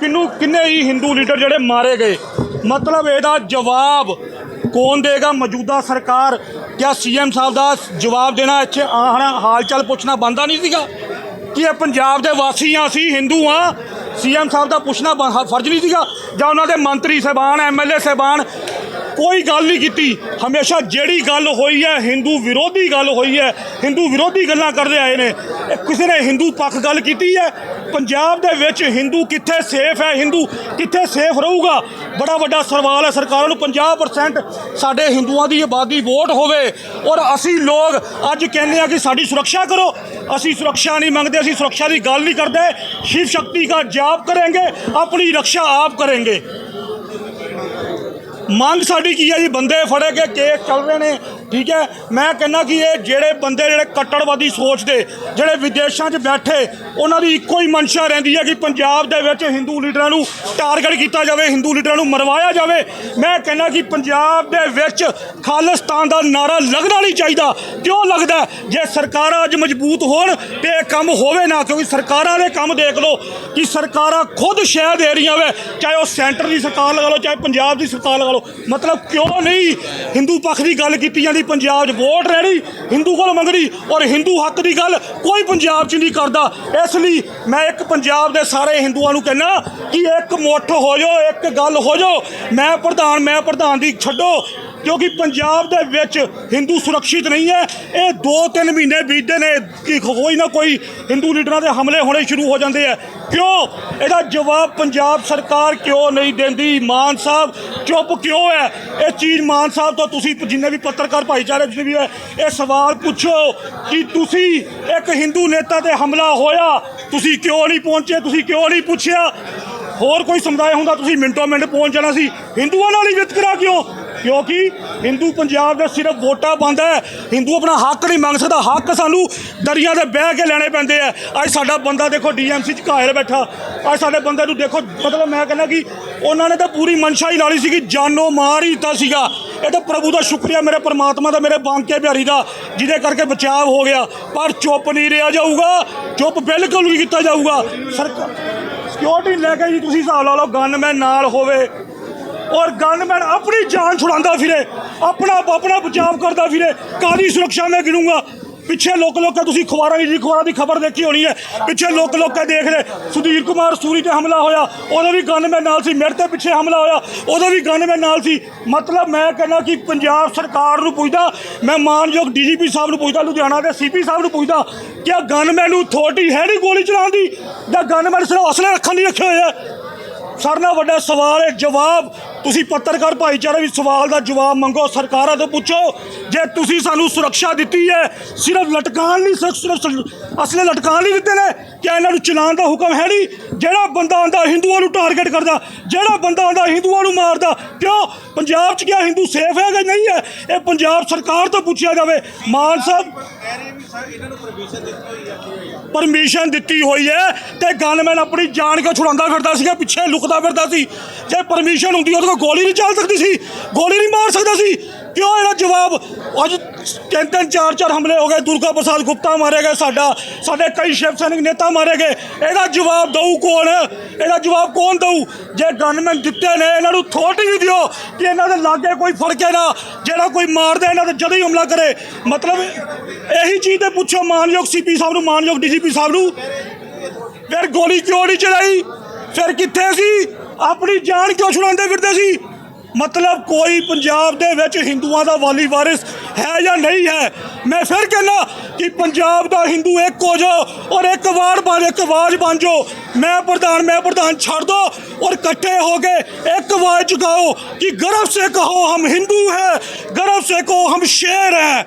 ਕਿੰਨੂੰ ਕਿੰਨੇ ਹੀ ਹਿੰਦੂ ਲੀਡਰ ਜਿਹੜੇ ਮਾਰੇ ਗਏ? ਮਤਲਬ ਇਹਦਾ ਜਵਾਬ ਕੌਣ ਦੇਗਾ? ਮੌਜੂਦਾ ਸਰਕਾਰ ਕਿਆ ਸੀਐਮ ਸਾਹਿਬ ਦਾ ਜਵਾਬ ਦੇਣਾ ਇੱਥੇ ਆਹਣਾ ਹਾਲ ਚਾਲ ਪੁੱਛਣਾ ਬੰਦਾ ਨਹੀਂ ਸੀਗਾ? ਕਿ ਇਹ ਪੰਜਾਬ ਦੇ ਵਾਸੀ ਆ, ਅਸੀਂ ਹਿੰਦੂ ਆ? ਸੀਐਮ ਸਾਹਿਬ ਦਾ ਪੁੱਛਣਾ ਬ- ਫਰਜ਼ ਨਹੀਂ ਸੀਗਾ? ਜਾਂ ਉਹਨਾਂ ਦੇ ਮੰਤਰੀ ਸਾਹਿਬਾਨ ਐਮਐਲਏ ਸਾਹਿਬਾਨ ਕੋਈ ਗੱਲ ਨਹੀਂ ਕੀਤੀ। ਹਮੇਸ਼ਾ ਜਿਹੜੀ ਗੱਲ ਹੋਈ ਹੈ, ਹਿੰਦੂ ਵਿਰੋਧੀ ਗੱਲ ਹੋਈ ਹੈ, ਹਿੰਦੂ ਵਿਰੋਧੀ ਗੱਲਾਂ ਕਰਦੇ ਆਏ ਨੇ। ਕਿਸੇ ਨੇ ਹਿੰਦੂ ਪੱਖ ਗੱਲ ਕੀਤੀ ਹੈ? ਪੰਜਾਬ ਦੇ ਵਿੱਚ ਹਿੰਦੂ ਕਿੱਥੇ ਸੇਫ ਹੈ? ਹਿੰਦੂ ਕਿੱਥੇ ਸੇਫ ਰਹੂਗਾ? ਬੜਾ ਵੱਡਾ ਸਵਾਲ ਹੈ ਸਰਕਾਰਾਂ ਨੂੰ। 50% ਸਾਡੇ ਹਿੰਦੂਆਂ ਦੀ ਆਬਾਦੀ ਵੋਟ ਹੋਵੇ ਔਰ ਅਸੀਂ ਲੋਕ ਅੱਜ ਕਹਿੰਦੇ ਆ ਕਿ ਸਾਡੀ ਸੁਰੱਖਿਆ ਕਰੋ। ਅਸੀਂ ਸੁਰੱਖਿਆ ਨਹੀਂ ਮੰਗਦੇ, ਅਸੀਂ ਸੁਰੱਖਿਆ ਦੀ ਗੱਲ ਨਹੀਂ ਕਰਦੇ। ਸ਼ਿਵ ਸ਼ਕਤੀ ਦਾ ਜਾਪ ਕਰਾਂਗੇ, ਆਪਣੀ ਰੱਖਿਆ ਆਪ ਕਰਾਂਗੇ। ਮੰਗ ਸਾਡੀ ਕੀ ਹੈ ਜੀ? ਬੰਦੇ ਫੜੇ ਕੇ ਕੇਸ ਚੱਲ ਰਹੇ ਨੇ, ਠੀਕ ਹੈ? ਮੈਂ ਕਹਿੰਦਾ ਕਿ ਇਹ ਜਿਹੜੇ ਬੰਦੇ ਜਿਹੜੇ ਕੱਟੜਵਾਦੀ ਸੋਚਦੇ, ਜਿਹੜੇ ਵਿਦੇਸ਼ਾਂ 'ਚ ਬੈਠੇ, ਉਹਨਾਂ ਦੀ ਇੱਕੋ ਹੀ ਮਨਸ਼ਾ ਰਹਿੰਦੀ ਹੈ ਕਿ ਪੰਜਾਬ ਦੇ ਵਿੱਚ ਹਿੰਦੂ ਲੀਡਰਾਂ ਨੂੰ ਟਾਰਗੇਟ ਕੀਤਾ ਜਾਵੇ ਹਿੰਦੂ ਲੀਡਰਾਂ ਨੂੰ ਮਰਵਾਇਆ ਜਾਵੇ। ਮੈਂ ਕਹਿੰਦਾ ਕਿ ਪੰਜਾਬ ਦੇ ਵਿੱਚ ਖਾਲਿਸਤਾਨ ਦਾ ਨਾਰਾ ਲੱਗਣਾ ਨਹੀਂ ਚਾਹੀਦਾ। ਕਿਉਂ ਲੱਗਦਾ ਜੇ ਸਰਕਾਰਾਂ ਅੱਜ ਮਜ਼ਬੂਤ ਹੋਣ ਤੇ ਇਹ ਕੰਮ ਹੋਵੇ ਨਾ, ਕਿਉਂਕਿ ਸਰਕਾਰਾਂ ਦੇ ਕੰਮ ਦੇਖ ਲਓ ਕਿ ਸਰਕਾਰਾਂ ਖੁਦ ਸ਼ਹਿ ਦੇ ਰਹੀਆਂ ਵੇ, ਚਾਹੇ ਉਹ ਸੈਂਟਰ ਦੀ ਸਰਕਾਰ ਲਗਾ ਲਓ, ਚਾਹੇ ਪੰਜਾਬ ਦੀ ਸਰਕਾਰ ਲਗਾ ਲਓ। ਮਤਲਬ ਕਿਉਂ ਨਹੀਂ? ਹਿੰਦੂ ਪੱਖ ਦੀ ਗੱਲ ਕੀਤੀ ਜਾਂਦੀ, ਪੰਜਾਬ 'ਚ ਵੋਟ ਰਹਿਣੀ ਹਿੰਦੂ ਕੋਲ ਮੰਗਣੀ ਔਰ ਹਿੰਦੂ ਹੱਕ ਦੀ ਗੱਲ ਕੋਈ ਪੰਜਾਬ 'ਚ ਨਹੀਂ ਕਰਦਾ। ਇਸ ਲਈ ਮੈਂ ਇੱਕ ਪੰਜਾਬ ਦੇ ਸਾਰੇ ਹਿੰਦੂਆਂ ਨੂੰ ਕਹਿੰਦਾ ਕਿ ਇੱਕ ਮੁੱਠ ਹੋ ਜਾਓ, ਇੱਕ ਗੱਲ ਹੋ ਜਾਓ। ਮੈਂ ਪ੍ਰਧਾਨ ਮੈਂ ਪ੍ਰਧਾਨ ਦੀ ਛੱਡੋ। ਕਿਉਂਕਿ ਪੰਜਾਬ ਦੇ ਵਿੱਚ ਹਿੰਦੂ ਸੁਰੱਖਿਅਤ ਨਹੀਂ ਹੈ। ਇਹ 2-3 ਮਹੀਨੇ ਬੀਤਦੇ ਨੇ, ਕਿ ਕੋਈ ਨਾ ਕੋਈ ਹਿੰਦੂ ਲੀਡਰਾਂ ਦੇ ਹਮਲੇ ਹੋਣੇ ਸ਼ੁਰੂ ਹੋ ਜਾਂਦੇ ਆ। ਕਿਉਂ? ਇਹਦਾ ਜਵਾਬ ਪੰਜਾਬ ਸਰਕਾਰ ਕਿਉਂ ਨਹੀਂ ਦਿੰਦੀ? ਮਾਨ ਸਾਹਿਬ ਚੁੱਪ ਕਿਉਂ ਹੈ? ਇਹ ਚੀਜ਼ ਮਾਨ ਸਾਹਿਬ ਤੋਂ ਤੁਸੀਂ ਜਿੰਨੇ ਵੀ ਪੱਤਰਕਾਰ ਭਾਈਚਾਰੇ ਜਿੰਨੇ ਵੀ ਹੈ, ਇਹ ਸਵਾਲ ਪੁੱਛੋ ਕਿ ਤੁਸੀਂ ਇੱਕ ਹਿੰਦੂ ਨੇਤਾ ਤੇ ਹਮਲਾ ਹੋਇਆ, ਤੁਸੀਂ ਕਿਉਂ ਨਹੀਂ ਪਹੁੰਚੇ? ਤੁਸੀਂ ਕਿਉਂ ਨਹੀਂ ਪੁੱਛਿਆ? ਹੋਰ ਕੋਈ ਸਮੁਦਾਇ ਹੁੰਦਾ, ਤੁਸੀਂ ਮਿੰਟੋ ਮਿੰਟ ਪਹੁੰਚ ਜਾਣਾ ਸੀ। ਹਿੰਦੂਆਂ ਨਾਲ ਹੀ ਵਿਤਕਰਾ ਕਿਉਂ? ਕਿਉਂਕਿ ਹਿੰਦੂ ਪੰਜਾਬ ਦੇ ਸਿਰਫ ਵੋਟਾਂ ਪਾਉਂਦਾ ਹੈ। ਹਿੰਦੂ ਆਪਣਾ ਹੱਕ ਨਹੀਂ ਮੰਗ ਸਕਦਾ। ਹੱਕ ਸਾਨੂੰ ਦਰਿਆ ਦੇ ਬਹਿ ਕੇ ਲੈਣੇ ਪੈਂਦੇ ਆ। ਅੱਜ ਸਾਡਾ ਬੰਦਾ ਦੇਖੋ ਡੀਐਮਸੀ ਚ ਘਾਇਲ ਬੈਠਾ। ਅੱਜ ਸਾਡੇ ਬੰਦੇ ਨੂੰ ਦੇਖੋ, ਮਤਲਬ ਮੈਂ ਕਹਿੰਦਾ ਕਿ ਉਹਨਾਂ ਨੇ ਤਾਂ ਪੂਰੀ ਮਨਸ਼ਾ ਹੀ ਲਾ ਲਈ ਸੀ ਕਿ ਜਾਨੋਂ ਮਾਰ ਹੀ ਦਿੱਤਾ ਸੀਗਾ। ਇਹ ਤਾਂ ਪ੍ਰਭੂ ਦਾ ਸ਼ੁਕਰੀਆ, ਮੇਰੇ ਪਰਮਾਤਮਾ ਦਾ, ਮੇਰੇ ਬਾਂਕੇ ਬਿਹਾਰੀ ਦਾ, ਜਿਹਦੇ ਕਰਕੇ ਬਚਾਅ ਹੋ ਗਿਆ। ਪਰ ਚੁੱਪ ਨਹੀਂ ਰਿਹਾ ਜਾਊਗਾ, ਚੁੱਪ ਬਿਲਕੁਲ ਨਹੀਂ ਕੀਤਾ ਜਾਊਗਾ। ਸਰਕਾਰ ਸਿਕਿਉਰਿਟੀ ਲੈ ਕੇ ਜੀ ਤੁਸੀਂ ਹਿਸਾਬ ਲਾ ਲਓ ਗਨਮੈਨ ਨਾਲ ਹੋਵੇ, ਔਰ ਗਨਮੈਨ ਆਪਣੀ ਜਾਨ ਛੁਡਾਉਂਦਾ ਫਿਰੇ, ਆਪਣਾ ਆਪਣਾ ਬਚਾਅ ਕਰਦਾ ਫਿਰੇ ਕਾਦੀ ਸੁਰੱਖਿਆ ਮੈਂ ਗਿਣੂੰਗਾ? ਪਿੱਛੇ ਲੋਕ ਲੋਕਾਂ ਤੁਸੀਂ ਖਬਰਾਂ ਦੀ ਖਬਰਾਂ ਦੀ ਖਬਰ ਦੇਖੀ ਹੋਣੀ ਹੈ। ਪਿੱਛੇ ਲੋਕ ਲੋਕਾਂ ਦੇਖ ਰਹੇ। ਸੁਧੀਰ ਕੁਮਾਰ ਸੂਰੀ ਤੇ ਹਮਲਾ ਹੋਇਆ। ਉਹਦਾ ਵੀ ਗਨ ਗਨਮੈਨ ਨਾਲ ਸੀ। ਮੇਰੇ ਤੇ ਪਿੱਛੇ ਹਮਲਾ ਹੋਇਆ। ਉਹਦਾ ਵੀ ਗਨ ਗਨਮੈਨ ਨਾਲ ਸੀ। ਮਤਲਬ ਮੈਂ ਕਹਿੰਦਾ ਕਿ ਪੰਜਾਬ ਸਰਕਾਰ ਨੂੰ ਪੁੱਛਦਾ। ਮੈਂ ਮਾਨਯੋਗ ਡੀਜੀਪੀ ਸਾਹਿਬ ਨੂੰ ਪੁੱਛਦਾ। ਲੁਧਿਆਣਾ ਦੇ ਸੀਪੀ ਸਾਹਿਬ ਨੂੰ ਪੁੱਛਦਾ ਕਿ ਆ ਗਨਮੈਨ ਨੂੰ ਅਥਾਰਟੀ ਹੈ ਨਹੀਂ ਗੋਲੀ ਚਲਾਉਣ ਦੀ? ਜਾਂ ਗਨਮੈਨ ਸਿਰਫ ਅਸਲੇ ਰੱਖਣ ਲਈ ਰੱਖੇ ਹੋਏ ਆ? ਸਾਰਿਆਂ ਨਾਲ ਵੱਡਾ ਸਵਾਲ ਹੈ, ਜਵਾਬ। ਤੁਸੀਂ ਪੱਤਰਕਾਰ ਭਾਈਚਾਰੇ ਵੀ ਸਵਾਲ ਦਾ ਜਵਾਬ ਮੰਗੋ, ਸਰਕਾਰਾਂ ਤੋਂ ਪੁੱਛੋ। ਜੇ ਤੁਸੀਂ ਸਾਨੂੰ ਸੁਰੱਖਿਆ ਦਿੱਤੀ ਹੈ, ਸਿਰਫ ਲਟਕਾਣ ਨਹੀਂ ਸਿਰਫ ਅਸਲੇ ਲਟਕਾਣ ਨਹੀਂ ਦਿੱਤੇ ਨੇ ਕਿ ਇਹਨਾਂ ਨੂੰ ਚਲਾਉਣ ਦਾ ਹੁਕਮ ਹੈ ਨਹੀਂ? ਜਿਹੜਾ ਬੰਦਾ ਆਂਦਾ ਹਿੰਦੂਆਂ ਨੂੰ ਟਾਰਗੇਟ ਕਰਦਾ, ਜਿਹੜਾ ਬੰਦਾ ਆਂਦਾ ਹਿੰਦੂਆਂ ਨੂੰ ਮਾਰਦਾ, ਕਿਉਂ? ਪੰਜਾਬ 'ਚ ਕਿਆ ਹਿੰਦੂ ਸੇਫ ਹੈ ਕਿ ਨਹੀਂ ਹੈ। ਇਹ ਪੰਜਾਬ ਸਰਕਾਰ ਤੋਂ ਪੁੱਛਿਆ ਜਾਵੇ। ਮਾਨ ਸਾਹਿਬ ਪਰਮਿਸ਼ਨ ਦਿੱਤੀ ਹੋਈ ਹੈ ਪਰਮੀਸ਼ਨ ਦਿੱਤੀ ਹੋਈ ਹੈ ਤੇ ਗਨਮੈਨ ਆਪਣੀ ਜਾਨ ਕਿਉਂ ਛੁਡਾਉਂਦਾ ਫਿਰਦਾ ਸੀਗਾ, ਪਿੱਛੇ ਲੁਕਦਾ ਫਿਰਦਾ ਸੀ। ਜੇ ਪਰਮਿਸ਼ਨ ਹੁੰਦੀ, ਉਹਦੇ ਕੋਲ ਗੋਲੀ ਨਹੀਂ ਚੱਲ ਸਕਦੀ ਸੀ, ਗੋਲੀ ਨਹੀਂ ਮਾਰ ਸਕਦਾ ਸੀ। ਕਿਉਂ ਇਹਦਾ ਜਵਾਬ? ਅੱਜ ਤਿੰਨ ਤਿੰਨ ਚਾਰ ਚਾਰ ਹਮਲੇ ਹੋ ਗਏ, ਦੁਰਗਾ ਪ੍ਰਸਾਦ ਗੁਪਤਾ ਮਾਰੇ ਗਏ, ਸਾਡਾ, ਸਾਡੇ ਕਈ ਸ਼ਿਵ ਸੈਨਿਕ ਨੇਤਾ ਮਾਰੇ ਗਏ। ਇਹਦਾ ਜਵਾਬ ਦਊ ਕੌਣ? ਇਹਦਾ ਜਵਾਬ ਕੌਣ ਦਊ? ਜੇ ਗਨਮੈਨ ਦਿੱਤੇ ਨੇ, ਇਹਨਾਂ ਨੂੰ ਥੋਟੀ ਵੀ ਦਿਓ ਕਿ ਇਹਨਾਂ ਦੇ ਲਾਗੇ ਕੋਈ ਫੜਕੇ ਨਾ, ਜਿਹੜਾ ਕੋਈ ਮਾਰਦਾ ਇਹਨਾਂ ਤੇ ਜਦੋਂ ਹੀ ਹਮਲਾ ਕਰੇ। ਮਤਲਬ ਇਹੀ ਚੀਜ਼ ਤੇ ਪੁੱਛੋ, ਮਾਨਯੋਗ ਸੀਪੀ ਸਾਹਿਬ ਨੂੰ, ਮਾਨਯੋਗ ਡੀਜੀਪੀ ਸਾਹਿਬ ਨੂੰ। ਫਿਰ ਗੋਲੀ ਕਿਉਂ ਨਹੀਂ ਚਲਾਈ? ਫਿਰ ਕਿੱਥੇ ਸੀ? ਆਪਣੀ ਜਾਨ ਕਿਉਂ ਛੁਡਾਉਂਦੇ ਫਿਰਦੇ ਸੀ? ਮਤਲਬ ਕੋਈ ਪੰਜਾਬ ਦੇ ਵਿੱਚ ਹਿੰਦੂਆਂ ਦਾ ਵਾਲੀ ਵਾਰਿਸ ਹੈ ਜਾਂ ਨਹੀਂ ਹੈ? ਮੈਂ ਫਿਰ ਕਹਿੰਦਾ ਕਿ ਪੰਜਾਬ ਦਾ ਹਿੰਦੂ ਇੱਕ ਹੋ ਜਾਓ ਔਰ ਇੱਕ ਵਾਰ ਬਣ, ਇੱਕ ਆਵਾਜ਼ ਬਣ ਜਾਓ। ਮੈਂ ਪ੍ਰਧਾਨ ਮੈਂ ਪ੍ਰਧਾਨ ਛੱਡ ਦੋ ਔਰ ਇਕੱਠੇ ਹੋ ਕੇ ਇੱਕ ਆਵਾਜ਼ ਚੁਕਾਓ ਕਿ ਗਰਵ ਸੇ ਕਹੋ ਹਮ ਹਿੰਦੂ ਹੈ, ਗਰਵ ਸੇ ਕਹੋ ਹਮ ਸ਼ੇਰ ਹੈ।